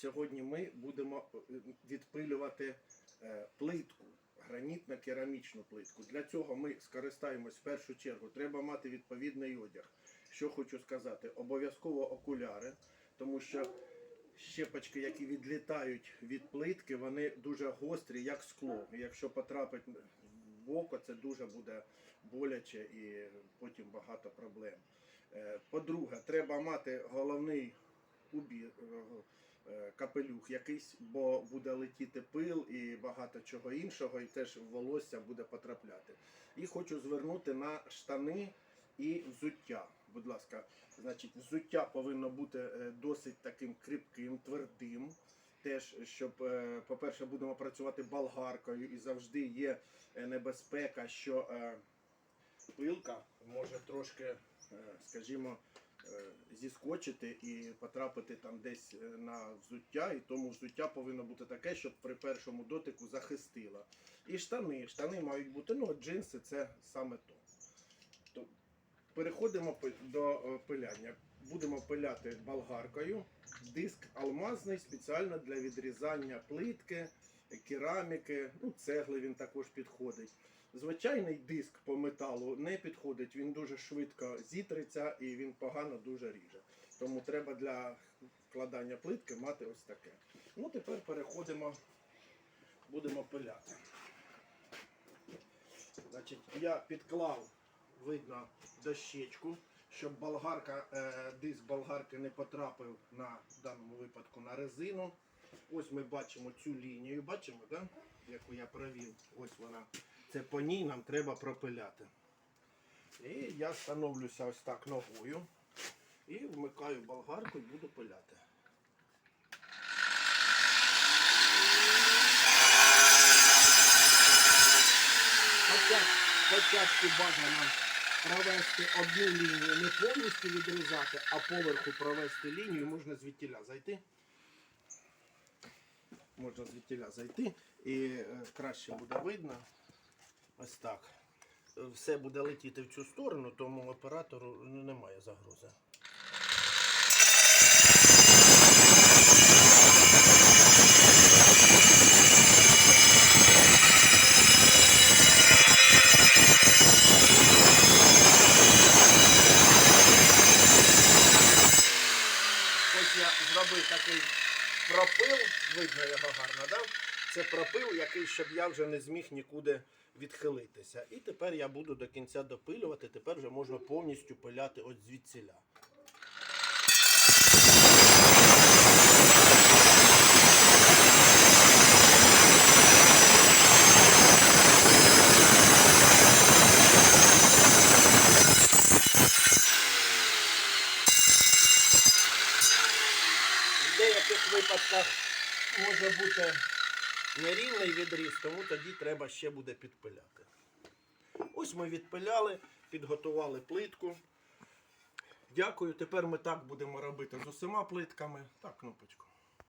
Сьогодні ми будемо е, відпилювати е, плитку, гранітно-керамічну плитку. Для цього ми скористаємось в першу чергу. Треба мати відповідний одяг. Що хочу сказати, обов'язково окуляри, тому що щепочки, які відлітають від плитки, вони дуже гострі, як скло. Якщо потрапить в око, це дуже буде боляче і потім багато проблем. Е, По-друге, треба мати головний убір, капелюх якийсь, бо буде летіти пил і багато чого іншого, і теж волосся буде потрапляти. І хочу звернути на штани і взуття. Будь ласка, значить, взуття повинно бути е, досить таким кріпким, твердим. Теж, щоб, е, по-перше, будемо працювати болгаркою, і завжди є е, небезпека, що е, пилка може трошки, е, скажімо, е, зіскочити і потрапити там десь е, на взуття, і тому взуття повинно бути таке, щоб при першому дотику захистило. І штани. Штани мають бути, ну, джинси це саме то. то переходимо до е, пиляння. Будемо пиляти болгаркою. Диск алмазний спеціально для відрізання плитки, кераміки, ну, цегли він також підходить. Звичайний диск по металу не підходить, він дуже швидко зітриться і він погано дуже ріже. Тому треба для вкладання плитки мати ось таке. Ну, тепер переходимо, будемо пиляти. Значить, я підклав, видно, дощечку, щоб болгарка, е, диск болгарки не потрапив на в даному випадку на резину. Ось ми бачимо цю лінію, бачимо, да? яку я провів. Ось вона. Це по ній нам треба пропиляти. І я становлюся ось так ногою і вмикаю болгарку і буду пиляти. Спочатку, бажано провести одну лінію, не повністю відрізати, а поверху провести лінію, можна звідтіля зайти. Можна звідтіля зайти і е, краще буде видно. Ось так. Все буде летіти в цю сторону, тому оператору ну, немає загрози. Ось я зробив такий пропил, видно його гарно, да? Це пропил, який, щоб я вже не зміг нікуди відхилитися. І тепер я буду до кінця допилювати, тепер вже можна повністю пиляти от звідсіля. В деяких випадках може бути нерівний відріз, тому тоді треба ще буде підпиляти. Ось ми відпиляли, підготували плитку. Дякую. Тепер ми так будемо робити з усіма плитками. Так, кнопочку.